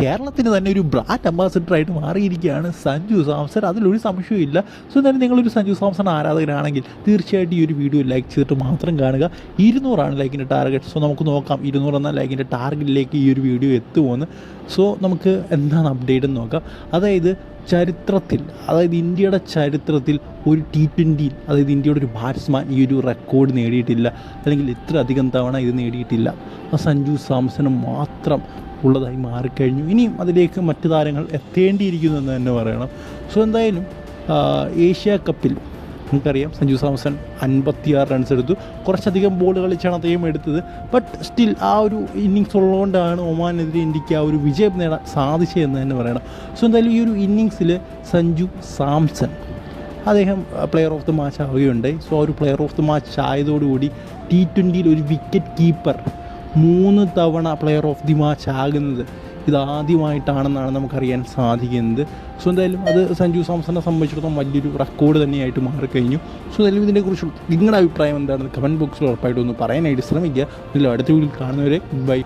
കേരളത്തിന് തന്നെ ഒരു ബ്രാൻഡ് അംബാസിഡർ ആയിട്ട് മാറിയിരിക്കുകയാണ് സഞ്ജു സാംസൺ. അതിലൊരു സംശയമില്ല സോ എന്തായാലും നിങ്ങളൊരു സഞ്ജു സാംസൺ ആരാധകരാണെങ്കിൽ തീർച്ചയായിട്ടും ഈ ഒരു വീഡിയോ ലൈക്ക് ചെയ്തിട്ട് മാത്രം കാണുക. ഇരുന്നൂറാണ് ലൈക്കിന്റെ ടാർഗറ്റ് സോ നമുക്ക് നോക്കാം ഇരുന്നൂറ് എന്ന ലൈക്കിന്റെ ടാർഗറ്റിലേക്ക് ഈ ഒരു വീഡിയോ എത്തുമെന്ന് സോ നമുക്ക് എന്താണ് അപ്ഡേറ്റ് എന്ന് നോക്കാം. അതായത് ചരിത്രത്തിൽ അതായത് ഇന്ത്യയുടെ ചരിത്രത്തിൽ ഒരു ടി ട്വന്റിയിൽ അതായത് ഇന്ത്യയുടെ ഒരു ബാറ്റ്സ്മാൻ ഈ ഒരു റെക്കോർഡ് നേടിയിട്ടില്ല. അല്ലെങ്കിൽ ഇത്ര അധികം തവണ ഇത് നേടിയിട്ടില്ല. ആ സഞ്ജു സാംസന് മാത്രം ഉള്ളതായി മാറിക്കഴിഞ്ഞു. ഇനിയും അതിലേക്ക് മറ്റ് താരങ്ങൾ എത്തേണ്ടിയിരിക്കുന്നു എന്ന് തന്നെ പറയണം. സോ എന്തായാലും ഏഷ്യ കപ്പിൽ നമുക്കറിയാം സഞ്ജു സാംസൺ അൻപത്തിയാറ് റൺസ് എടുത്തു. കുറച്ചധികം ബോൾ കളിച്ചാണ് അദ്ദേഹം എടുത്തത്. ബട്ട് സ്റ്റിൽ ആ ഒരു ഇന്നിങ്സ് ഉള്ളതുകൊണ്ടാണ് ഒമാനെതിരെ ഇന്ത്യയ്ക്ക് ആ ഒരു വിജയം നേടാൻ സാധിച്ചതെന്ന് തന്നെ പറയണം. സോ എന്തായാലും ഈ ഒരു ഇന്നിങ്സിൽ സഞ്ജു സാംസൺ അദ്ദേഹം പ്ലെയർ ഓഫ് ദി മാച്ച് ആവുകയുണ്ടായി. സോ ആ ഒരു പ്ലെയർ ഓഫ് ദി മാച്ച് ആയതോടുകൂടി ടി ട്വന്റിയിൽ ഒരു വിക്കറ്റ് കീപ്പർ മൂന്ന് തവണ പ്ലെയർ ഓഫ് ദി മാച്ച് ആകുന്നത് ഇതാദ്യമായിട്ടാണെന്നാണ് നമുക്കറിയാൻ സാധിക്കുന്നത്. സോ എന്തായാലും അത് സഞ്ജു സാംസണിനെ സംബന്ധിച്ചിടത്തോളം വലിയൊരു റെക്കോർഡ് തന്നെയായിട്ട് മാറിക്കഴിഞ്ഞു. സോ എന്തായാലും ഇതിനെക്കുറിച്ച് നിങ്ങളുടെ അഭിപ്രായം എന്താണെന്ന് കമന്റ് ബോക്സിൽ ഉറപ്പായിട്ടും ഒന്ന് പറയാനായിട്ട് ശ്രമിക്കുക. ഇതിൽ അടുത്ത വീട്ടിൽ കാണുന്നവരെ ബൈ